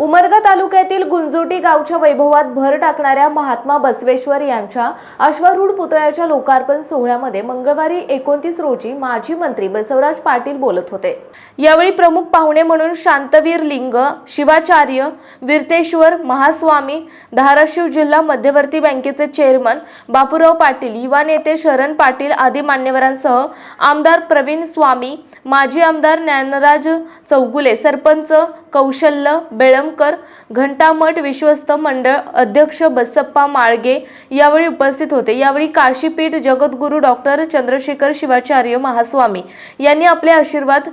उमरगा तालुक्यातील गुंजोटी गावच्या वैभवात भर टाकणाऱ्या महात्मा बसवेश्वर यांच्या अश्वारूढ पुतळ्याच्या लोकार्पण सोहळ्यामध्ये मंगळवारी एकोणतीस रोजी माजी मंत्री बसवराज पाटील बोलत होते. यावेळी प्रमुख पाहुणे म्हणून शांतवीर लिंग शिवाचार्य वीरतेश्वर महास्वामी धाराशिव जिल्हा मध्यवर्ती बँकेचे चेअरमन बापूराव पाटील युवा नेते शरण पाटील आदी मान्यवरांसह आमदार प्रवीण स्वामी माजी आमदार ज्ञानराज चौगुले सरपंच कौशल्य बेळम बेळमकर घंटामठ विश्वस्त मंडळ अध्यक्ष बसप्पा माळगे यावेळी उपस्थित होते. यावेळी काशीपीठ जगद्गुरू डॉक्टर चंद्रशेखर शिवाचार्य महास्वामी यांनी आपले आशीर्वाद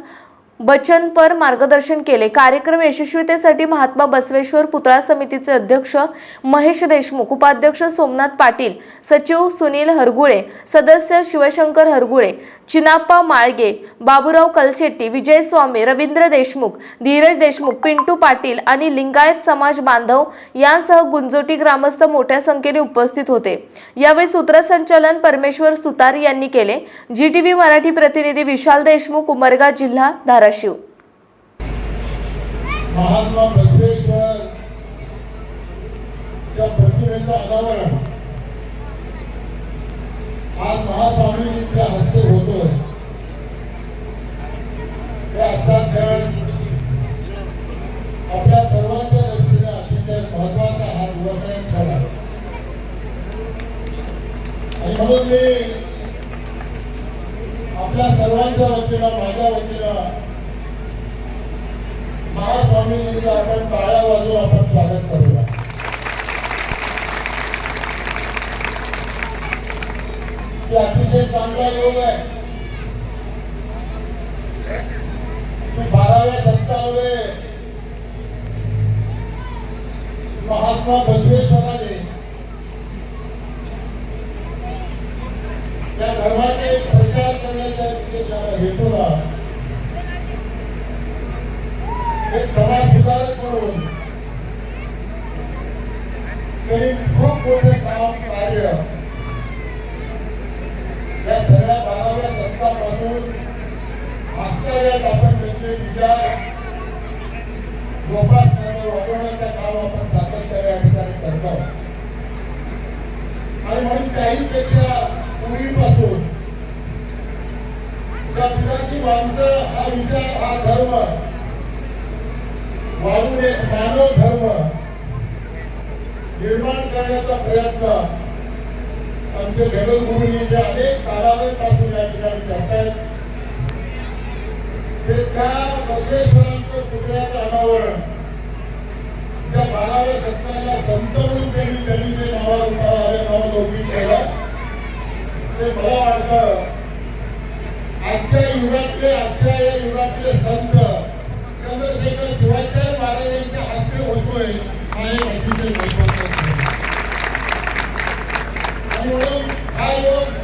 बचनपर मार्गदर्शन केले. कार्यक्रम यशस्वीतेसाठी महात्मा बसवेश्वर पुतळा समितीचे अध्यक्ष महेश देशमुख उपाध्यक्ष सोमनाथ पाटील सचिव सुनील हरगुळे सदस्य शिवशंकर हरगुळे चिनाप्पा माळगे बाबूराव कलशेट्टी विजय स्वामी रवींद्र देशमुख धीरज देशमुख पिंटू पाटील आणि लिंगायत समाज बांधव यांसह गुंजोटी ग्रामस्थ मोठ्या संख्येने उपस्थित होते. यावेळी सूत्रसंचालन परमेश्वर सुतार यांनी केले. जी टी व्ही मराठी प्रतिनिधी विशाल देशमुख उमरगा जिल्हा धाराशिव. महात्मा बसवेश्वर प्रतिमेचं अनावरण. आज महास्वामीजींच्या हस्ते होतोय. हे आजचा क्षण आपल्या सर्वांच्या दृष्टीने अतिशय महत्त्वाचा हा दिवस आहे क्षण आहे. आणि म्हणून मी आपल्या सर्वांच्या वतीनं माझ्या वतीनं महास्वामीजींचं आपण टाळ्या वाजून आपण स्वागत करूया. अतिशय चांगला योग आहे बाराव्या शतकामध्ये महात्मा बसवेश्वराने त्या धर्माचे प्रचार करण्याच्या हेतूला एक समाज सुधारक म्हणून त्यांनी खूप मोठे काम कार्य या सगळ्या बाराव्या शतकापासून वास्तव्यात आपण त्यांचे विचार जोपासण्याचं वाढवण्याचं काम आपण सातत्याने या ठिकाणी करतो आणि म्हणून काहीपेक्षा पूर्वीपासून त्या पिढ्याची माणसं हा विचार हा धर्म वाढून एक मानव धर्म निर्माण करण्याचा प्रयत्न आमचे जगद्गुरूंनी जे अनेक कालावधीपासून या ठिकाणी करतायत ते त्या बसवेश्वरांचं पुतळ्याचं अनावरण. त्या बाराव्या शतकाला संत म्हणून त्यांनी त्यांनी जे नावारूपाला नावलौकिक केलं. ते मला वाटतं आजच्या युगातले आजच्या या युगातले संत चंद्रशेखर शिवाचार्य महाराजांच्या हस्ते होतोय हा एक अतिशय महत्त्वाचा आणि म्हणून हा योग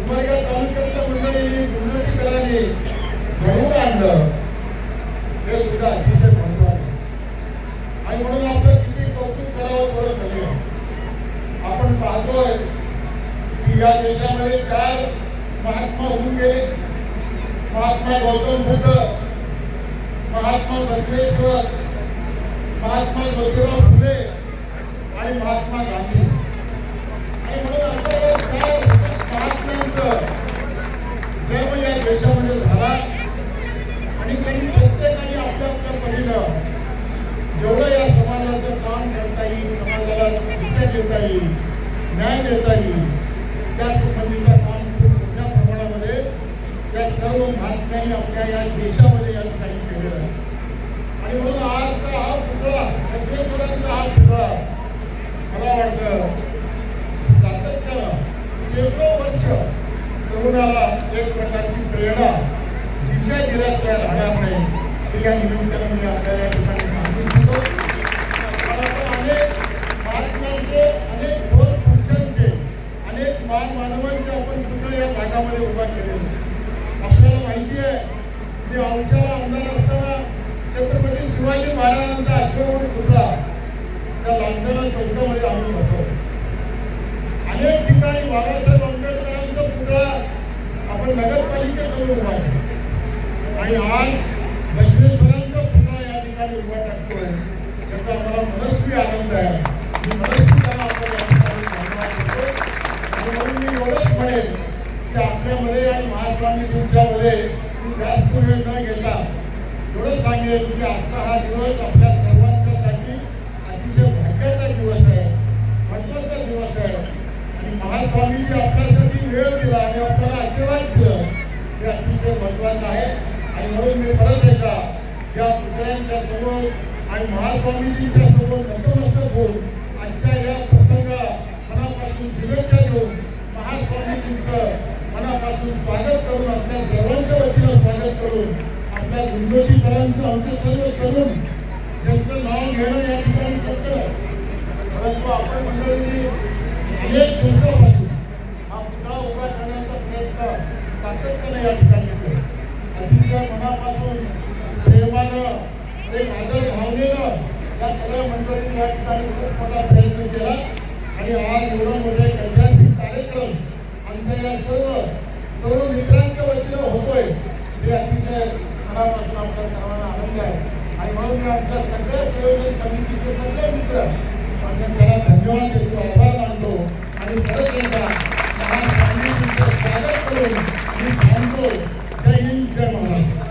उमरगा तालुक्यातल्या मंडळींनी उन्नती दलाने घडवून आणलं हे सुद्धा अतिशय महत्वाचं आणि म्हणून आपलं किती कौतुक करावं थोडं कमी आहे. आपण पाहतोय की या देशामध्ये चार महात्मा होऊन गेले. महात्मा गौतम बुद्ध महात्मा बसवेश्वर महात्मा ज्योतिराव फुले आणि महात्मा गांधी. न्याय देता येईल. त्या संबंधीचं काम खूप मोठ्या प्रमाणामध्ये त्या सर्व महात्म्यांनी आपल्या या देशामध्ये या ठिकाणी केलेलं आहे. आणि म्हणून आजचा हा पुतळा बसवेश्वरांचा हा पुतळा मला वाटतं सातत्यानं शेकडो वर्ष तरुणाला एक प्रकारची प्रेरणा दिशा दिल्याशिवाय राहणार नाही हे या निमित्तानं मी आपल्या या ठिकाणी अनेक मानवांचे आपण पुतळे या भागामध्ये उभा केलेले आपल्याला माहिती आहे की औषधाला आमदार असताना छत्रपती शिवाजी महाराजांचा अश्वगुण पुतळा त्या लांछना चौकामध्ये आम्ही बसवतो अनेक ठिकाणी बाबासाहेब आंबेडकरांचा पुतळा आपण नगरपालिकेसमोर उभा केला. आणि आज बसवेश्वरांचा पुतळा या ठिकाणी उभा टाकतोय. त्याचा आम्हाला मनस्वी आनंद आहे. आपल्यामध्ये तुमच्यामध्ये महास्वामीजींच्यामध्ये जास्त वेळ न घेता एवढंच सांगेल की आजचा हा दिवस आपल्या सर्वांच्यासाठी अतिशय भाग्याचा दिवस आहे महत्त्वाचा दिवस आहे. आणि महास्वामीजी आपल्यासाठी वेळ दिला आणि आपल्याला आशीर्वाद दिलं हे अतिशय महत्वाचं आहे. आणि म्हणून मी परत एकदा या पुतळ्यांच्या समोर आणि महास्वामीजींच्या समोर नतमस्तक होऊन आजच्या या प्रसंगाला मनापासून शुभेच्छा देऊन महास्वामीजींचं मनापासून स्वागत करून आपल्या सर्वांच्या वतीनं स्वागत आपल्या गुंजोटीकरांचं आमचे सर्व करून त्यांचं नाव घेणं या ठिकाणी सत्य परंतु आपण मंडळी अनेक दिवसापासून हा पुतळा उभा करण्याचा प्रयत्न सातत्याने या ठिकाणी केला. अतिशय मनापासून प्रेमानं ते आदर भावनेनं या सगळ्या मंडळींनी या ठिकाणी खूप मोठा प्रयत्न केला. आणि आज एवढा मोठा ऐतिहासिक कार्यक्रम आमच्या या सर्व तरुण मित्रांच्या वतीनं होतोय हे अतिशय मनापासून आपल्या सर्वांना आनंद आहे. आणि म्हणून मी आमच्या सगळ्या संयोजन समितीचे सगळे मित्र आणि त्याला धन्यवाद देतो आभार मानतो. आणि परत एकदा महास्वामीजींचं स्वागत करून मी थांबतो